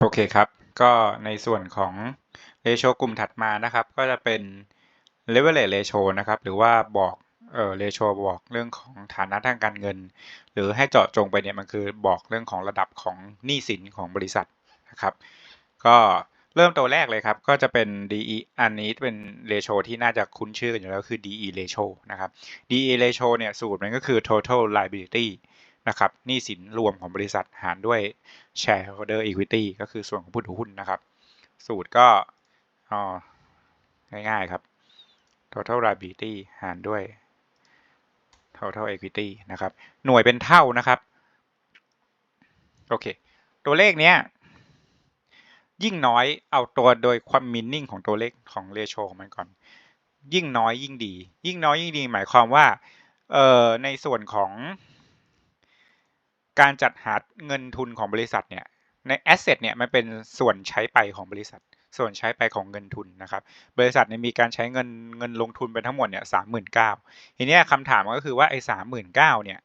โอเคครับ ก็ในส่วนของ ratio กลุ่มถัดมานะครับ ก็จะเป็น leverage ratio นะครับ หรือว่าบอกเอ่อ ratio บอกเรื่องของฐานะทางการเงิน หรือให้เจาะจงไปเนี่ยมันคือบอกเรื่องของระดับของหนี้สินของบริษัทนะครับ ก็เริ่มตัวแรกเลยครับ ก็จะเป็น DE อันนี้เป็น ratio ที่น่าจะคุ้นชื่อกันอยู่แล้วคือ DE ratio นะครับ DE ratio เนี่ยสูตรมันก็คือ total liability นะครับหนี้สินรวมของบริษัทหารด้วย shareholder equity ก็คือส่วนของผู้ถือหุ้นนะครับ สูตรก็ง่ายๆครับ total liability หารด้วย total equity นะครับ หน่วยเป็นเท่านะครับ โอเค ตัวเลขเนี้ยยิ่งน้อยเอาตัวโดยความมินนิ่งของตัวเลขของเรโชของมันก่อน ยิ่งน้อยยิ่งดี ยิ่งน้อยยิ่งดี หมายความว่าเอ่อในส่วนของ การจัดหาเงินทุนของบริษัทเนี่ยในแอสเซทเนี่ยมันเป็นส่วนใช้ไปของบริษัท ส่วนใช้ไปของเงินทุนนะครับ บริษัทเนี่ยมีการใช้เงินเงินลงทุนไปทั้งหมดเนี่ยสามหมื่นเก้าทีนี้คำถามก็คือว่าไอ้สามหมื่นเก้าเนี่ย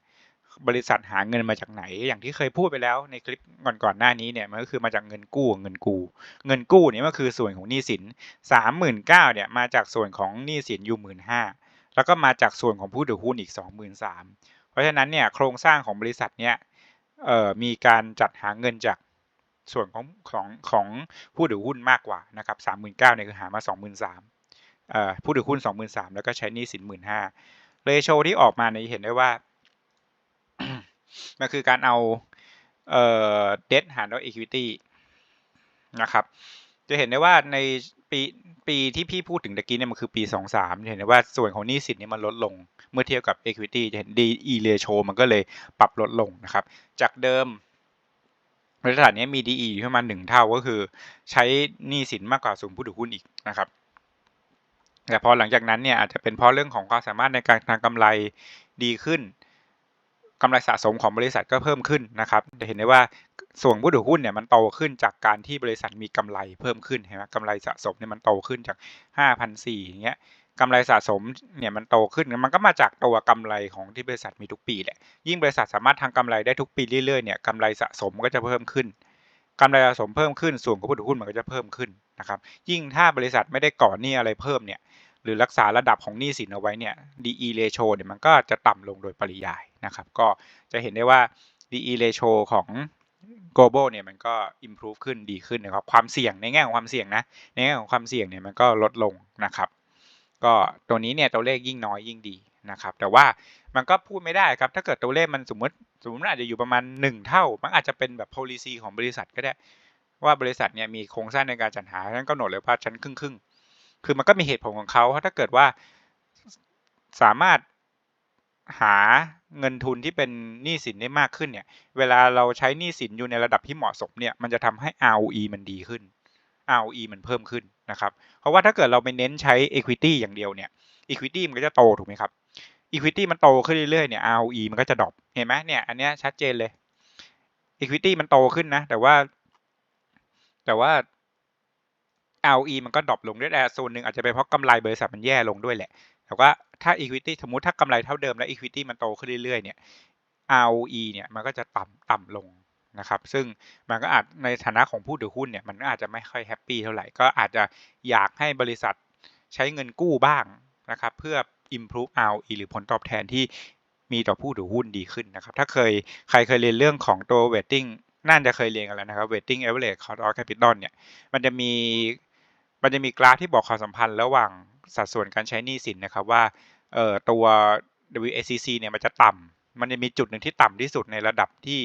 บริษัทหาเงินมาจากไหน อย่างที่เคยพูดไปแล้วในคลิปก่อนก่อนหน้านี้เนี่ยมันก็คือมาจากเงินกู้เงินกู้เงินกู้เนี่ยก็คือส่วนของหนี้สินสามหมื่นเก้าเนี่ยมาจากส่วนของหนี้สินอยู่หมื่นห้าแล้วก็มาจากส่วนของผู้ถือหุ้นอีกสองหมื่นสามเพราะฉะนั้นเนี่ยโครงสร้างของบริษัทเนี่ย มีการจัดหาเงินจากส่วนของของของผู้ถือหุ้นมากกว่านะครับสามหมื่นเก้าเนี่ยคือหามาสองหมื่นสามผู้ถือหุ้นสองหมื่นสามแล้วก็ใช้หนี้สินหมื่นห้าเรโชที่ออกมาเนี่ยเห็นได้ว่า มันคือการเอาเอ่อ debt หารด้วยอีควิตี้นะครับ จะเห็นได้ว่าในปีปีที่พี่พูดถึงตะกี้เนี่ยมันคือปี 23 จะเห็นได้ว่าส่วนของหนี้สินเนี่ยมันลดลง เมื่อเทียบกับ equity จะเห็น DE ratio มันก็เลยปรับลดลงนะครับ จากเดิมบริษัทนี้มี DE อยู่ประมาณหนึ่งเท่าก็คือ ใช้หนี้สินมากกว่าส่วนผู้ถือหุ้นอีกนะครับ แต่พอหลังจากนั้นเนี่ยอาจจะเป็นเพราะเรื่องของความสามารถในการทางกำไรดีขึ้น กำไรสะสมของบริษัทก็เพิ่มขึ้นนะครับจะเห็นได้ว่าส่วนผู้ถือหุ้นเนี่ยมันโตขึ้นจากการที่บริษัทมีกำไรเพิ่มขึ้นเห็นไหมกำไรสะสมเนี่ยมันโตขึ้นจาก 5,400อย่างเงี้ยกำไรสะสมเนี่ยมันโตขึ้นมันก็มาจากตัวกำไรของที่บริษัทมีทุกปีแหละยิ่งบริษัทสามารถทำกำไรได้ทุกปีเรื่อยๆเนี่ยกำไรสะสมก็จะเพิ่มขึ้นกำไรสะสมเพิ่มขึ้นส่วนของผู้ถือหุ้นมันก็จะเพิ่มขึ้นนะครับยิ่งถ้าบริษัทไม่ได้ก่อหนี้อะไรเพิ่มเนี่ย หรือรักษาระดับของหนี้สินเอาไว้เนี่ย DE ratio เนี่ยมันก็จะต่ำลงโดยปริยายนะครับ ก็จะเห็นได้ว่า DE ratio ของ global เนี่ยมันก็ improve ขึ้นดีขึ้นนะครับความเสี่ยงในแง่ของความเสี่ยงนะในแง่ของความเสี่ยงเนี่ยมันก็ลดลงนะครับ ก็ตัวนี้เนี่ยตัวเลขยิ่งน้อยยิ่งดีนะครับ แต่ว่ามันก็พูดไม่ได้ครับ ถ้าเกิดตัวเลขมันสมมติสมมติอาจจะอยู่ประมาณ 1 เท่า มันอาจจะเป็นแบบ policy ของบริษัทก็ได้ ว่าบริษัทเนี่ยมีโครงสร้างในการจัดหาฉะนั้นกำหนดเลยว่าชั้นครึ่งครึ่งๆ คือมันก็มีเหตุผลของเขาเพราะถ้าเกิดว่าสามารถหาเงินทุนที่เป็นหนี้สินได้มากขึ้นเนี่ย เวลาเราใช้หนี้สินอยู่ในระดับที่เหมาะสมเนี่ยมันจะทำให้ ROE มันดีขึ้น ROE มันเพิ่มขึ้นนะครับ เพราะว่าถ้าเกิดเราไปเน้นใช้ equity อย่างเดียวเนี่ย equity มันก็จะโตถูกไหมครับ equity มันโตขึ้นเรื่อยๆเนี่ย ROE มันก็จะดรอปเห็นไหมเนี่ยอันเนี้ยชัดเจนเลย equity มันโตขึ้นนะ แต่ว่า แต่ว่า ROE มันก็ดรอปลงด้วยแต่ส่วนหนึ่งอาจจะเป็นเพราะกำไรบริษัทมันแย่ลงด้วยแหละ แต่ว่าถ้า equity สมมุติถ้ากำไรเท่าเดิมแล้ว equity มันโตขึ้นเรื่อยๆเนี่ย ROE เนี่ยมันก็จะต่ำต่ำลงนะครับ ซึ่งมันก็อาจในฐานะของผู้ถือหุ้นเนี่ยมันก็อาจจะไม่ค่อยแฮปปี้เท่าไหร่ ก็อาจจะอยากให้บริษัทใช้เงินกู้บ้างนะครับเพื่อ improve ROE หรือผลตอบแทนที่มีต่อผู้ถือหุ้นดีขึ้นนะครับ ถ้าเคยใครเคยเรียนเรื่องของตัว weighting น่าจะเคยเรียนกันแล้วนะครับ weighting average cost of capital เนี่ย มันจะมี มันจะมีกราฟที่บอกความสัมพันธ์ระหว่างสัดส่วนการใช้หนี้สินนะครับว่าเอ่อตัว WACC เนี่ยมันจะต่ำมันจะมีจุดหนึ่งที่ต่ำที่สุดในระดับที่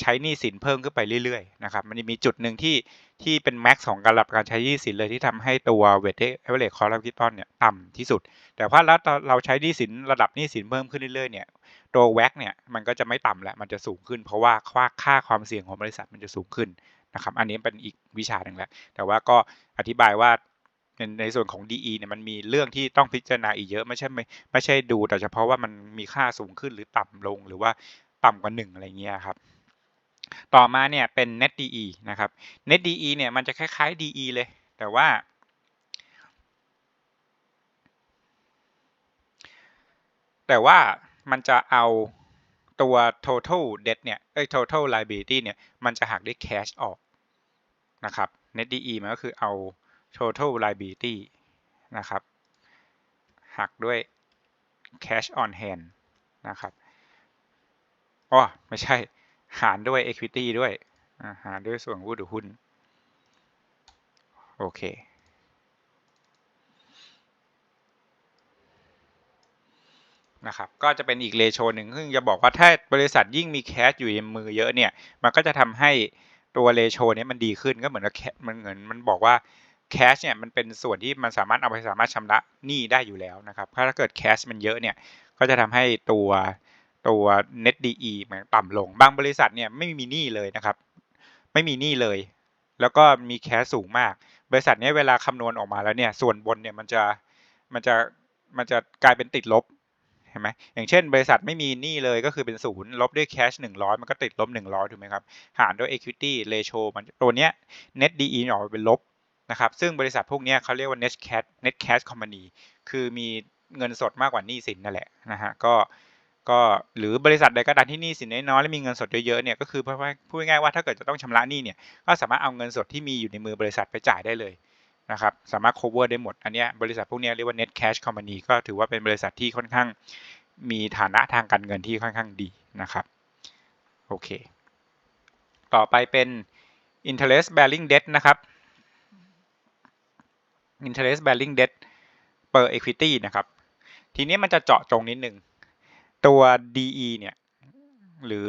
ใช้หนี้สินเพิ่มขึ้นไปเรื่อยๆนะครับ มันจะมีจุดหนึ่งที่ที่เป็นแม็กซ์ของการรับการใช้หนี้สินเลยที่ทำให้ตัว weighted average cost of capital เนี่ยต่ำที่สุด แต่พอแล้วเราใช้หนี้สินระดับหนี้สินเพิ่มขึ้นเรื่อยๆเนี่ยตัวแว็กเนี่ยมันก็จะไม่ต่ำแล้วมันจะสูงขึ้น เพราะว่าค่าค่าความเสี่ยงของบริษัทมันจะสูงขึ้น นะครับ อันนี้เป็นอีกวิชาหนึ่งแล้ว แต่ว่าก็อธิบายว่าในส่วนของ DE เนี่ยมันมีเรื่องที่ต้องพิจารณาอีกเยอะไม่ใช่ไม่ไม่ใช่ดู แต่เฉพาะว่ามันมีค่าสูงขึ้นหรือต่ำลงหรือว่าต่ำกว่าหนึ่งอะไรเงี้ยครับต่อมาเนี่ยเป็น net DE นะครับ net DE เนี่ยมันจะคล้ายๆ DE เลย แต่ว่า แต่ว่ามันจะเอาตัว total debt เนี่ยเอ้ย total liability เนี่ยมันจะหักด้วย cash ออก นะครับ net DE มันก็คือเอา total liability นะครับ หักด้วย cash on hand นะครับอ๋อไม่ใช่ หารด้วย equity ด้วย หารด้วยส่วนผู้ถือหุ้น โอเค นะครับ ก็จะเป็นอีกเลโชหนึ่งซึ่งจะบอกว่าถ้าบริษัทยิ่งมีแคชอยู่ในมือเยอะเนี่ย มันก็จะทำให้ ตัวเลโชนี้มันดีขึ้นก็เหมือนกับมันเหมือนมันบอกว่าแคชเนี่ยมันเป็นส่วนที่มันสามารถเอาไปสามารถชำระหนี้ได้อยู่แล้วนะครับถ้าเกิดแคชมันเยอะเนี่ยก็จะทำให้ตัวตัว net DE มันต่ำลง บางบริษัทเนี่ยไม่มีหนี้เลยนะครับ ไม่มีหนี้เลย แล้วก็มีแคชสูงมาก บริษัทเนี้ยเวลาคำนวณออกมาแล้วเนี่ยส่วนบนเนี่ยมันจะมันจะมันจะกลายเป็นติดลบ ห็นไหมอย่างเช่น บริษัทไม่มีหนี้เลยก็คือเป็นศูนย์ลบด้วยแคชหนึ่งร้อยมันก็ติดลบหนึ่งร้อยถูกไหมครับ หารด้วย equity ratio มันตัวเนี้ย net DE ออกมาเป็นลบนะครับ ซึ่งบริษัทพวกเนี้ยเขาเรียกว่า net cash net cash company คือมีเงินสดมากกว่าหนี้สินนั่นแหละนะฮะก็ก็หรือบริษัทใดก็ตามที่หนี้สินน้อยๆและมีเงินสดเยอะๆเนี่ยก็คือพูดง่ายๆว่าถ้าเกิดจะต้องชำระหนี้เนี่ยก็สามารถเอาเงินสดที่มีอยู่ในมือบริษัทไปจ่ายได้เลย นะครับสามารถ cover ได้หมด อันนี้บริษัทพวกนี้เรียกว่า net cash company ก็ถือว่าเป็นบริษัทที่ค่อนข้างมีฐานะทางการเงินที่ค่อนข้างดีนะครับโอเค ต่อไปเป็น interest bearing debt นะครับ interest bearing debt per equity นะครับ ทีนี้มันจะเจาะจงนิดนึง ตัว DE เนี่ย หรือ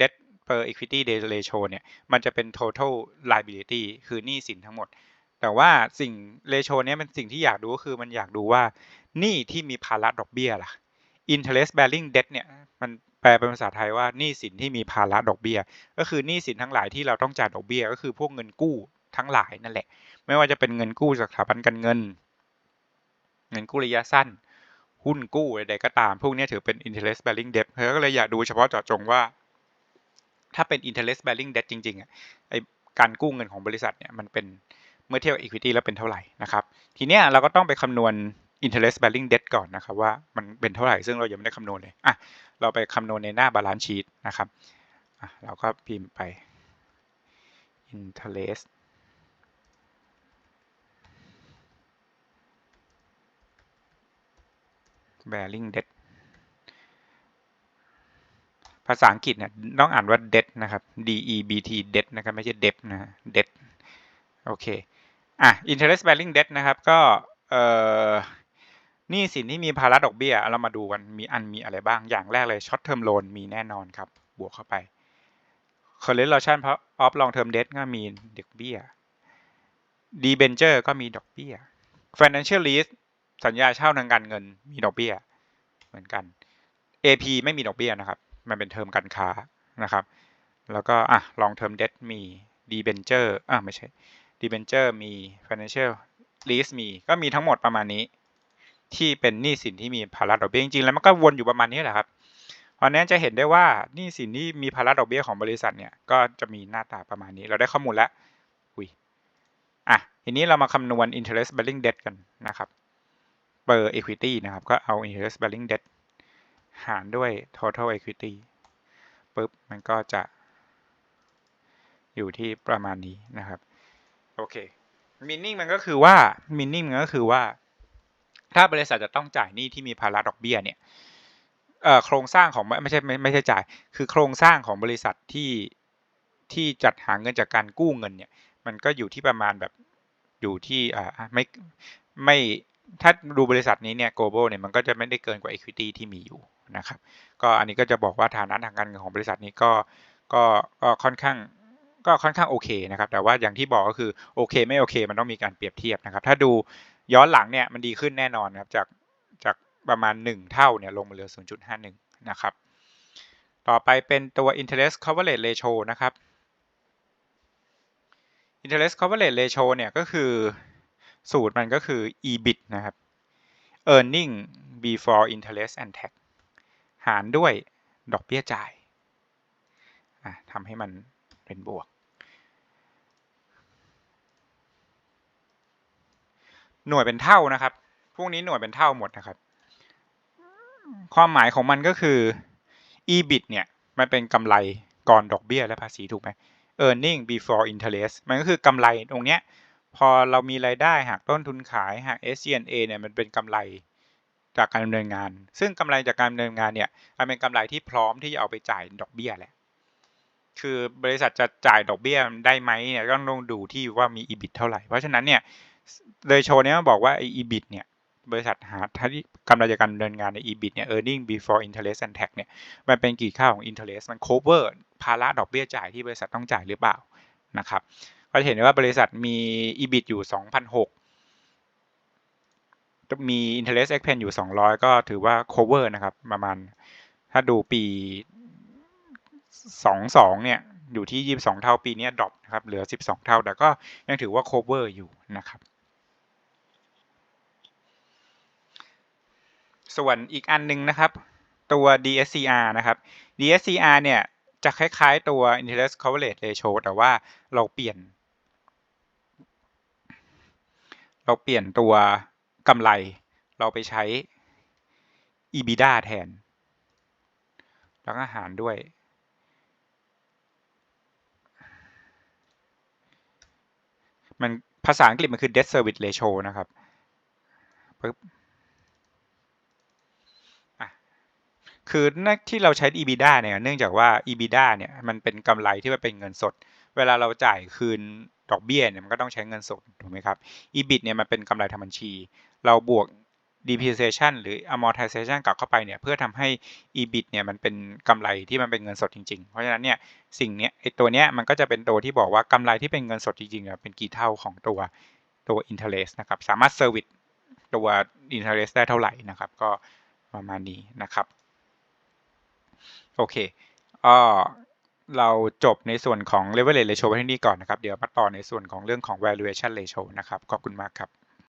debt per equity ratio เนี่ย มันจะเป็น total liability คือหนี้สินทั้งหมด แต่ว่าสิ่ง ratio เนี้ยเป็นสิ่งที่อยากดูก็คือมันอยากดูว่าหนี้ที่มีภาระดอกเบี้ยล่ะ interest bearing debt เนี่ยมันแปลเป็นภาษาไทยว่าหนี้สินที่มีภาระดอกเบี้ย ก็คือหนี้สินทั้งหลายที่เราต้องจ่ายดอกเบี้ย ก็คือพวกเงินกู้ทั้งหลายนั่นแหละ ไม่ว่าจะเป็นเงินกู้จากสถาบันการเงิน เงินกู้ระยะสั้น หุ้นกู้ใดๆก็ตาม พวกนี้ถือเป็น interest bearing debt เธอก็เลยอยากดูเฉพาะเจาะจงว่า ถ้าเป็น interest bearing debt จริงๆอะไอการกู้เงินของบริษัทเนี่ยมันเป็น มื่อเทียบ equity แล้วเป็นเท่าไหร่นะครับ ทีเนี้ยเราก็ต้องไปคำนวณ interest bearing debt ก่อนนะครับว่ามันเป็นเท่าไหร่ซึ่งเรายังไม่ได้คำนวณเลยอะเราไปคำนวณในหน้า balance sheet นะครับอะเราก็พิมพ์ไป interest bearing debt ภาษาอังกฤษเนี่ยต้องอ่านว่า debt นะครับ d e b t debt นะครับ ไม่ใช่ debt นะ debt โอเค อะ interest bearing debt นะครับ ก็เอ่อนี้สินที่มีภาระดอกเบี้ย เรามาดูกันมีอันมีอะไรบ้าง อย่างแรกเลย short term loan มีแน่นอนครับ บวกเข้าไป correlation of long term debt ก็มีดอกเบี้ย debenture ก็มีดอกเบี้ย financial lease สัญญาเช่าทางการเงินมีดอกเบี้ย เหมือนกัน AP ไม่มีดอกเบี้ยนะครับ มันเป็นเทอมการค้านะครับ แล้วก็อะ long term debt มี debenture อะไม่ใช่ debenture มี financial lease มี ก็มีทั้งหมดประมาณนี้ ที่เป็นหนี้สินที่มีภาระดอกเบี้ยจริงๆแล้วมันก็วนอยู่ประมาณนี้แหละครับเพราะนั้นจะเห็นได้ว่าหนี้สินที่มีภาระดอกเบี้ยของบริษัทเนี่ยก็จะมีหน้าตาประมาณนี้ เราได้ข้อมูลแล้วอุ้ยอะทีนี้เรามาคำนวณ interest bearing debt กันนะครับ per equity นะครับก็เอา interest bearing debt หารด้วย total equity ปุ๊บมันก็จะอยู่ที่ประมาณนี้นะครับ โอเค meaning มันก็คือว่า meaning มันก็คือว่า ถ้าบริษัทจะต้องจ่ายหนี้ที่มีภาระดอกเบี้ยเนี่ยเอ่อโครงสร้างของไม่ใช่ไม่ไม่ใช่จ่าย คือโครงสร้างของบริษัทที่ที่จัดหาเงินจากการกู้เงินเนี่ย มันก็อยู่ที่ประมาณแบบอยู่ที่อ่าไม่ไม่ถ้าดูบริษัทนี้เนี่ย global เนี่ยมันก็จะไม่ได้เกินกว่า equity ที่มีอยู่นะครับ ก็อันนี้ก็จะบอกว่าฐานะทางการเงินของบริษัทนี้ก็ก็ก็ค่อนข้าง ก็ค่อนข้างโอเคนะครับ แต่ว่าอย่างที่บอกก็คือโอเคไม่โอเค มันต้องมีการเปรียบเทียบนะครับ ถ้าดูย้อนหลังเนี่ยมันดีขึ้นแน่นอนครับจากจากประมาณ 1 เท่าเนี่ยลงมาเหลือ 0.51 นะครับ ต่อไปเป็นตัว interest coverage ratio นะครับ interest coverage ratio เนี่ยก็คือสูตรมันก็คือ EBIT นะครับ earning before interest and tax หารด้วยดอกเบี้ยจ่ายทำให้มันเป็นบวก หน่วยเป็นเท่านะครับ พวกนี้หน่วยเป็นเท่าหมดนะครับ ความหมายของมันก็คือ EBIT เนี่ย มันเป็นกำไรก่อนดอกเบี้ยและภาษีถูกไหม earning before interest มันก็คือกำไรตรงเนี้ย พอเรามีรายได้หักต้นทุนขายหัก SG&A เนี่ย มันเป็นกำไรจากการดำเนินงาน ซึ่งกำไรจากการดำเนินงานเนี่ย มันเป็นกำไรที่พร้อมที่จะเอาไปจ่ายดอกเบี้ยแหละ คือบริษัทจะจ่ายดอกเบี้ยได้ไหมเนี่ยก็ต้องดูที่ว่ามี EBIT เท่าไหร่ เพราะฉะนั้นเนี่ย เลยโชว์นี้ยบอกว่าไอ้ EBIT เนี่ยบริษัทหาที่กำไรจากการดำเนินงานใน EBIT เนี่ย earning before interest and tax เนี่ย มันเป็นกี่ค่าของ interest มัน cover ภาระดอกเบี้ยจ่ายที่บริษัทต้องจ่ายหรือเปล่านะครับก็จะเห็นได้ว่าบริษัทมี EBIT อยู่ 2,006 มี interest expense อยู่ 200 ก็ถือว่า cover นะครับ ประมาณ ถ้าดูปี 22 เนี่ย อยู่ที่ 22 เท่าปีนี้ดรอปนะครับ เหลือ 12 เท่า แต่ก็ยังถือว่า cover อยู่นะครับ ส่วนอีกอันนึงนะครับ ตัว DSCR นะครับ DSCR เนี่ยจะคล้ายๆตัว interest coverage ratio แต่ว่าเราเปลี่ยน เราเปลี่ยนตัวกำไร เราไปใช้ EBITDA แทน แล้วก็หารด้วย มันภาษาอังกฤษมันคือ debt service ratio นะครับปึ๊บ คือที่เราใช้ EBITDA เนี่ยเนื่องจากว่า EBITDA เนี่ยมันเป็นกำไรที่มันเป็นเงินสด เวลาเราจ่ายคืนดอกเบี้ยเนี่ยมันก็ต้องใช้เงินสดถูกไหมครับ EBIT เนี่ยมันเป็นกำไรทางบัญชี เราบวก depreciation หรือ amortization กลับเข้าไปเนี่ยเพื่อทำให้ EBIT เนี่ยมันเป็นกำไรที่มันเป็นเงินสดจริงๆ เพราะฉะนั้นเนี่ยสิ่งเนี้ยไอตัวเนี้ยมันก็จะเป็นตัวที่บอกว่ากำไรที่เป็นเงินสดจริงๆเป็นกี่เท่าของตัวตัว interest นะครับ สามารถ service ตัว interest ได้เท่าไหร่นะครับ ก็ประมาณนี้นะครับ โอเคอ่อเราจบในส่วนของ leverage ratio ไว้ที่นี่ก่อนนะครับ เดี๋ยวมาต่อในส่วนของเรื่องของ valuation ratio นะครับ ขอบคุณมากครับ